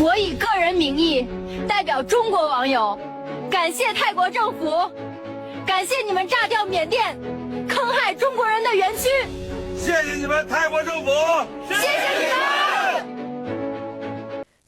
我以个人名义代表中国网友，感谢泰国政府，感谢你们炸掉缅甸，坑害中国人的园区，谢谢你们泰国政府，谢谢谢你们。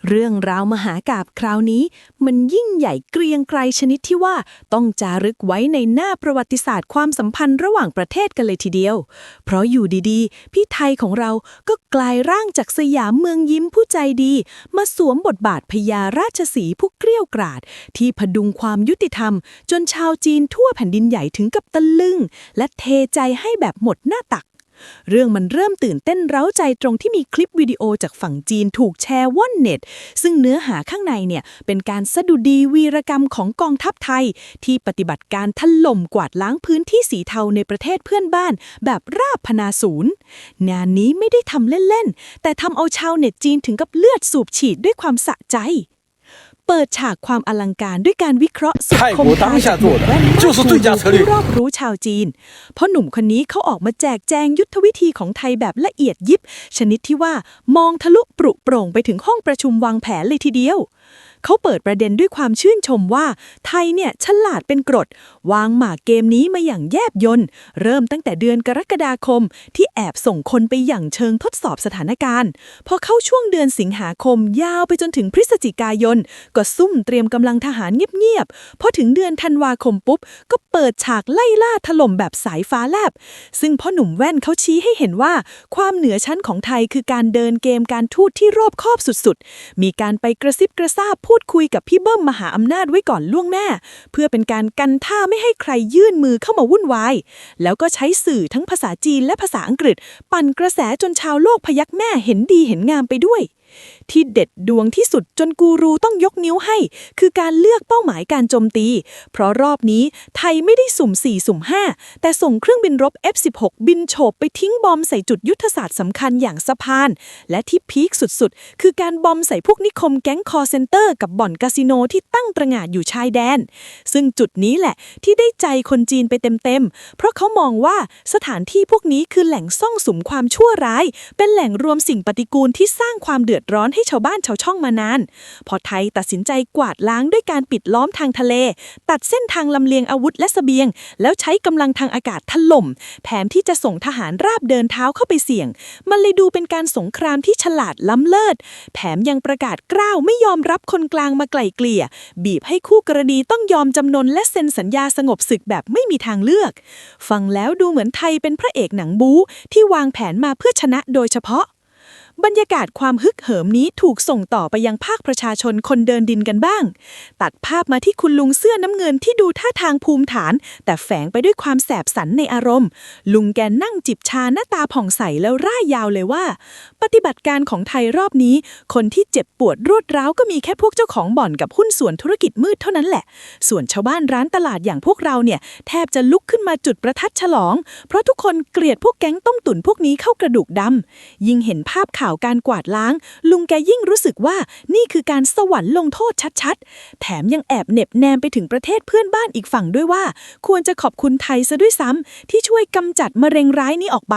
เรื่องราวมหากาบคราวนี้ มันยิ่งใหญ่เกรียงไกรชนิดที่ว่าต้องจารึกไว้ในหน้าประวัติศาสตร์ความสัมพันธ์ระหว่างประเทศกันเลยทีเดียว เพราะอยู่ดีๆ พี่ไทยของเราก็กลายร่างจากสยามเมืองยิ้มผู้ใจดี มาสวมบทบาทพญาราชสีผู้เกลี้ยวกราด ที่พดุงความยุติธรรม จนชาวจีนทั่วแผ่นดินใหญ่ถึงกับตะลึง และเทใจให้แบบหมดหน้าตัก เรื่องมันเริ่มตื่นเต้นเร้าใจตรงที่มีคลิปวิดีโอจากฝั่งจีนถูกแชร์ว่อนเน็ต ซึ่งเนื้อหาข้างในเนี่ยเป็นการสะดุดีวีรกรรมของกองทัพไทย ที่ปฏิบัติการถล่มกวาดล้างพื้นที่สีเทาในประเทศเพื่อนบ้าน แบบราบพนาศูนย์งานนี้ไม่ได้ทำเล่นๆ แต่ทำเอาชาวเน็ตจีนถึงกับเลือดสูบฉีดด้วยความสะใจ เปิดฉากความอลังการด้วยการวิเคราะห์สุดคมคายจากหมู่แว่นผู้รอบรู้ชาวจีน เพราะหนุ่มคนนี้เขาออกมาแจกแจงยุทธวิธีของไทยแบบละเอียดยิบ ชนิดที่ว่ามองทะลุปรุโปร่งไปถึงห้องประชุมวางแผนเลยทีเดียว เขาเปิดประเด็นด้วยความชื่นชมว่า ไทยเนี่ยฉลาดเป็นกรด วางหมากเกมนี้มาอย่างแยบยนต์เริ่มตั้งแต่เดือนกรกฎาคม ที่แอบส่งคนไปอย่างเชิงทดสอบสถานการณ์พอเข้าช่วงเดือนสิงหาคมยาวไปจนถึงพฤศจิกายน ก็ซุ่มเตรียมกำลังทหารเงียบๆพอถึงเดือนธันวาคมปุ๊บ ก็เปิดฉากไล่ล่าถล่มแบบสายฟ้าแลบ ซึ่งพ่อหนุ่มแว่นเขาชี้ให้เห็นว่า ความเหนือชั้นของไทยคือการเดินเกมการทูตที่รอบคอบสุดๆ มีการไปกระซิบกระซาบพูดคุยกับพี่เบิ้มมหาอำนาจไว้ก่อนล่วงหน้า เพื่อเป็นการกันท่าไม่ให้ใครยื่นมือเข้ามาวุ่นวาย แล้วก็ใช้สื่อทั้งภาษาจีนและภาษาอังกฤษ ปั่นกระแสจนชาวโลกพยักแม่เห็นดีเห็นงามไปด้วย ที่เด็ดดวงที่สุดจนกูรูต้องยกนิ้วให้ คือการเลือกเป้าหมายการโจมตี เพราะรอบนี้ไทยไม่ได้สุ่ม 4 สุ่ม 5 แต่ส่งเครื่องบินรบ F-16 บินโฉบไปทิ้งบอมใส่จุดยุทธศาสตร์สำคัญอย่างสะพาน และที่พีคสุดๆ คือการบอมใส่พวกนิคมแก๊งคอร์เซนเตอร์กับบ่อนคาสิโนที่ตั้งตระหง่านอยู่ชายแดน ซึ่งจุดนี้แหละที่ได้ใจคนจีนไปเต็มๆ เพราะเขามองว่าสถานที่พวกนี้คือแหล่งซ่องสุมความชั่วร้าย เป็นแหล่งรวมสิ่งปฏิกูลที่สร้างความเดือดร้อนให้ชาวบ้านชาวช่องมานาน พอไทยตัดสินใจกวาดล้างด้วยการปิดล้อมทางทะเล ตัดเส้นทางลำเลียงอาวุธและเสบียง แล้วใช้กำลังทางอากาศถล่ม แผนที่จะส่งทหารราบเดินเท้าเข้าไปเสี่ยง มันเลยดูเป็นการสงครามที่ฉลาดล้ำเลิศแถมยังประกาศกล้าวไม่ยอมรับคนกลางมาไกล่เกลี่ย บีบให้คู่กรณีต้องยอมจำนนและเซ็นสัญญาสงบศึกแบบไม่มีทางเลือก ฟังแล้วดูเหมือนไทยเป็นพระเอกหนังบู๊ที่วางแผนมาเพื่อชนะโดยเฉพาะ บรรยากาศความฮึกเหิมนี้ถูกส่งต่อไปยังภาคประชาชนคนเดินดินกันบ้าง ตัดภาพมาที่คุณลุงเสื้อน้ำเงินที่ดูท่าทางภูมิฐาน แต่แฝงไปด้วยความแสบสันในอารมณ์ ลุงแกนั่งจิบชาหน้าตาผ่องใสแล้วร่ายยาวเลยว่า ปฏิบัติการของไทยรอบนี้ คนที่เจ็บปวดรวดร้าวก็มีแค่พวกเจ้าของบ่อนกับหุ้นส่วนธุรกิจมืดเท่านั้นแหละ ส่วนชาวบ้านร้านตลาดอย่างพวกเราเนี่ยแทบจะลุกขึ้นมาจุดประทัดฉลอง เพราะทุกคนเกลียดพวกแก๊งต้มตุ๋นพวกนี้เข้ากระดูกดำยิ่งเห็นภาพข่าวการกวาดล้าง ลุงแกยิ่งรู้สึกว่านี่คือการสวรรค์ลงโทษชัดๆ แถมยังแอบเน็บแนมไปถึงประเทศเพื่อนบ้านอีกฝั่งด้วยว่า ควรจะขอบคุณไทยซะด้วยซ้ำที่ช่วยกำจัดมะเร็งร้ายนี้ออกไป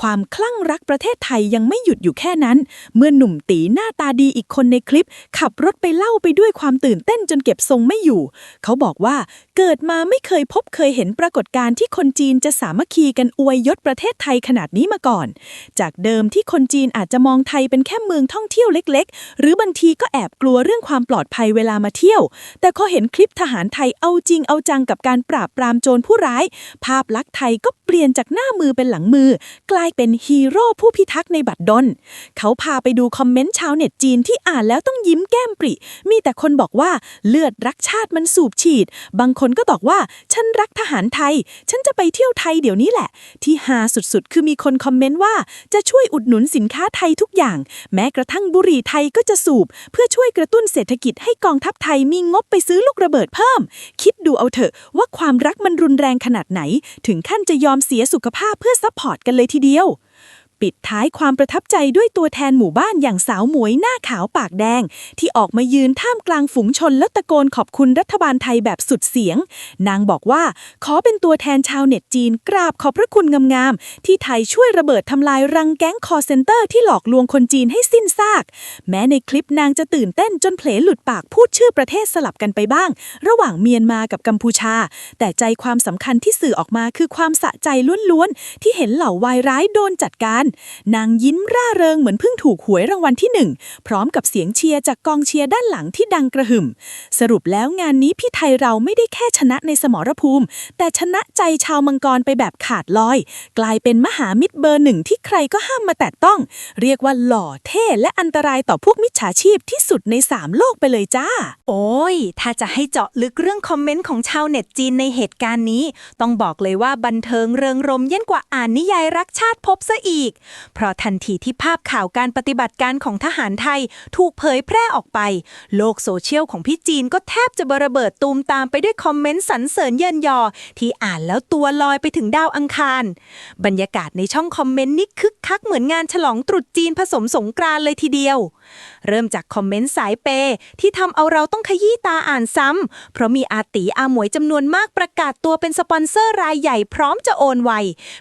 ความคลั่งรักประเทศไทยยังไม่หยุดอยู่แค่นั้น เมื่อหนุ่มตีหน้าตาดีอีกคนในคลิป ขับรถไปเล่าไปด้วยความตื่นเต้นจนเก็บทรงไม่อยู่ เขาบอกว่าเกิดมาไม่เคยพบเคยเห็นปรากฏการณ์ที่คนจีนจะสามัคคีกันอวยยศประเทศไทยขนาดนี้มาก่อน จากเดิมที่คนจีนอาจจะมองไทยเป็นแค่เมืองท่องเที่ยวเล็ก ๆ หรือบางทีก็แอบกลัวเรื่องความปลอดภัยเวลามาเที่ยว แต่พอเห็นคลิปทหารไทยเอาจริงเอาจังกับการปราบปรามโจรผู้ร้าย ภาพลักษณ์ไทยก็เปลี่ยนจากหน้ามือเป็นหลังมือ กลายเป็นฮีโร่ผู้พิทักษ์ในบัตรดล เขาพาไปดูคอมเมนต์ชาวเน็ตจีนที่อ่านแล้วต้องยิ้มแก้มปริ มีแต่คนบอกว่าเลือดรักชาติมันสูบฉีด บางคนก็บอกว่า ฉันรักทหารไทย ฉันจะไปเที่ยวไทยเดี๋ยวนี้แหละ ที่ฮาสุดๆ คือมีคนคอมเมนต์ว่าจะช่วยอุดหนุนสินค้าไทยทุกอย่าง แม้กระทั่งบุหรี่ไทยก็จะสูบ เพื่อช่วยกระตุ้นเศรษฐกิจให้กองทัพไทยมีงบไปซื้อลูกระเบิดเพิ่ม คิดดูเอาเถอะว่าความรักมันรุนแรงขนาดไหน ถึงขั้นจะยอมเสียสุขภาพเพื่อซัพพอร์ตกันเลยทีเดียวดียว ปิดท้ายความประทับใจด้วยตัวแทนหมู่บ้านอย่างสาวหมวยหน้าขาวปากแดง ที่ออกมายืนท่ามกลางฝูงชนและตะโกนขอบคุณรัฐบาลไทยแบบสุดเสียง นางบอกว่า ขอเป็นตัวแทนชาวเน็ตจีนกราบขอบพระคุณงามๆ ที่ไทยช่วยระเบิดทำลายรังแก๊งคอเซนเตอร์ที่หลอกลวงคนจีนให้สิ้นซาก แม้ในคลิปนางจะตื่นเต้นจนเผลอหลุดปากพูดชื่อประเทศสลับกันไปบ้าง ระหว่างเมียนมากับกัมพูชา แต่ใจความสำคัญที่สื่อออกมาคือความสะใจล้วนๆที่เห็นเหล่าวายร้ายโดนจัดการนางยิ้มร่าเริงเหมือนเพิ่งถูกหวยรางวัลที่หนึ่งพร้อมกับเสียงเชียร์จากกองเชียร์ด้านหลังที่ดังกระหึ่ม สรุปแล้วงานนี้พี่ไทยเราไม่ได้แค่ชนะในสมรภูมิ แต่ชนะใจชาวมังกรไปแบบขาดลอย กลายเป็นมหามิตรเบอร์หนึ่งที่ใครก็ห้ามมาแตะต้อง เรียกว่าหล่อเท่และอันตรายต่อพวกมิจฉาชีพที่สุดในสามโลกไปเลยจ้า โอ้ย ถ้าจะให้เจาะลึกเรื่องคอมเมนต์ของชาวเน็ตจีนในเหตุการณ์นี้ ต้องบอกเลยว่าบันเทิงเริงรมยิ่งกว่าอ่านนิยายรักชาติพบซะอีกเพราะทันทีที่ภาพข่าวการปฏิบัติการของทหารไทยถูกเผยแพร่ออกไป โลกโซเชียลของพี่จีนก็แทบจะบระเบิดตูมตามไปด้วยคอมเมนต์สรรเสริญเยินยอ ที่อ่านแล้วตัวลอยไปถึงดาวอังคาร บรรยากาศในช่องคอมเมนต์นี่คึกคักเหมือนงานฉลองตรุษจีนผสมสงกรานเลยทีเดียว เริ่มจากคอมเมนต์สายเปย์ที่ทำเอาเราต้องขยี้ตาอ่านซ้ำเพราะมีอาตีอาหมวยจำนวนมากประกาศตัวเป็นสปอนเซอร์รายใหญ่พร้อมจะโอนไว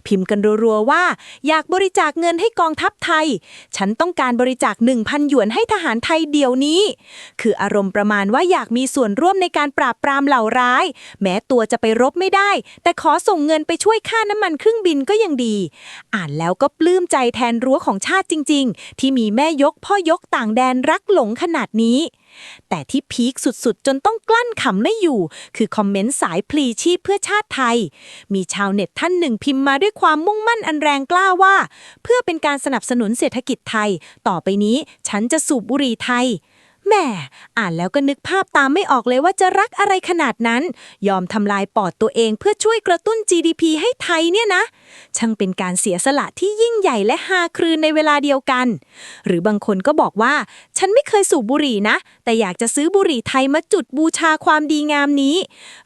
พิมพ์กันรัวๆว่า อยากบริจาคเงินให้กองทัพไทย ฉันต้องการบริจาค 1,000 หยวนให้ทหารไทยเดี๋ยวนี้ คืออารมณ์ประมาณว่าอยากมีส่วนร่วมในการปราบปรามเหล่าร้าย แม้ตัวจะไปรบไม่ได้ แต่ขอส่งเงินไปช่วยค่าน้ำมันเครื่องบินก็ยังดี อ่านแล้วก็ปลื้มใจแทนรั้วของชาติจริง ๆ ที่มีแม่ยกพ่อยกต่างแดนรักหลงขนาดนี้ แต่ที่พีคสุดๆ จนต้องกลั้นขำไม่อยู่ คือคอมเมนต์สายพลีชีพเพื่อชาติไทย มีชาวเน็ตท่านหนึ่งพิมพ์มาด้วยความมุ่งมั่นอันแรงกล้าว่า เพื่อเป็นการสนับสนุนเศรษฐกิจไทย ต่อไปนี้ฉันจะสูบบุหรี่ไทย แหม่อ่านแล้วก็นึกภาพตามไม่ออกเลยว่าจะรักอะไรขนาดนั้น ยอมทำลายปอดตัวเองเพื่อช่วยกระตุ้น GDP ให้ไทยเนี่ยนะ ช่างเป็นการเสียสละที่ยิ่งใหญ่และฮาครืนในเวลาเดียวกัน หรือบางคนก็บอกว่า ฉันไม่เคยสูบบุหรี่นะ แต่อยากจะซื้อบุหรี่ไทยมาจุดบูชาความดีงามนี้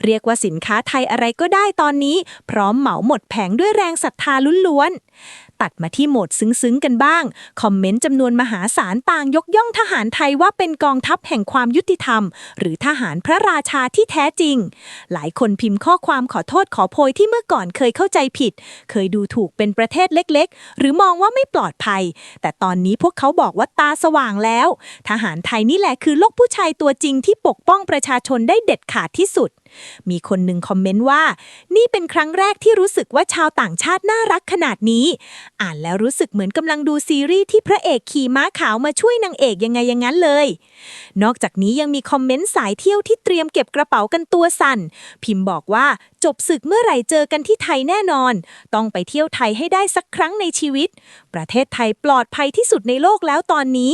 เรียกว่าสินค้าไทยอะไรก็ได้ตอนนี้ พร้อมเหมาหมดแผงด้วยแรงศรัทธาล้วนๆ ตัดมาที่โหมดซึ้งๆกันบ้าง คอมเมนต์จำนวนมหาศาลต่างยกย่องทหารไทยว่าเป็นกองทัพแห่งความยุติธรรม หรือทหารพระราชาที่แท้จริง หลายคนพิมพ์ข้อความขอโทษขอโพยที่เมื่อก่อนเคยเข้าใจผิด เคยดูถูกเป็นประเทศเล็กๆ หรือมองว่าไม่ปลอดภัย แต่ตอนนี้พวกเขาบอกว่าตาสว่างแล้ว ทหารไทยนี่แหละคือโลกผู้ชายตัวจริงที่ปกป้องประชาชนได้เด็ดขาดที่สุดมีคนหนึ่งคอมเมนต์ว่า นี่เป็นครั้งแรกที่รู้สึกว่าชาวต่างชาติน่ารักขนาดนี้ อ่านแล้วรู้สึกเหมือนกำลังดูซีรีส์ที่พระเอกขี่ม้าขาวมาช่วยนางเอกยังไงอย่างนั้นเลย นอกจากนี้ยังมีคอมเมนต์สายเที่ยวที่เตรียมเก็บกระเป๋ากันตัวสั่น พิมพ์บอกว่าจบศึกเมื่อไหร่เจอกันที่ไทยแน่นอน ต้องไปเที่ยวไทยให้ได้สักครั้งในชีวิต ประเทศไทยปลอดภัยที่สุดในโลกแล้วตอนนี้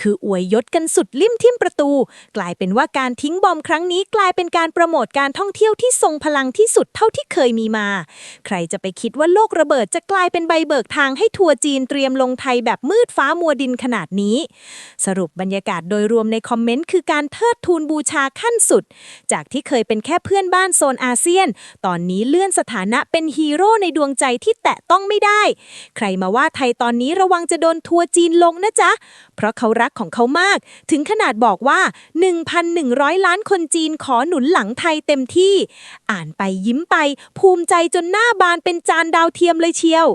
คืออวยยศกันสุดลิ่มทิ่มประตู กลายเป็นว่าการทิ้งบอมครั้งนี้กลายเป็นการโปรโมทการท่องเที่ยวที่ทรงพลังที่สุดเท่าที่เคยมีมา ใครจะไปคิดว่าโลกระเบิดจะกลายเป็นใบเบิกทางให้ทัวร์จีนเตรียมลงไทยแบบมืดฟ้ามัวดินขนาดนี้ สรุปบรรยากาศโดยรวมในคอมเมนต์คือการเทิดทูนบูชาขั้นสุด จากที่เคยเป็นแค่เพื่อนบ้านโซนอาเซียน ตอนนี้เลื่อนสถานะเป็นฮีโร่ในดวงใจที่แตะต้องไม่ได้ ใครมาว่าไทยตอนนี้ระวังจะโดนทัวร์จีนลงนะจ๊ะ เพราะเขารักของเขามาก ถึงขนาดบอกว่า 1,100 ล้านคนจีนขอหนุนหลังไทยเต็มที่ อ่านไปยิ้มไป ภูมิใจจนหน้าบานเป็นจานดาวเทียมเลยเชียว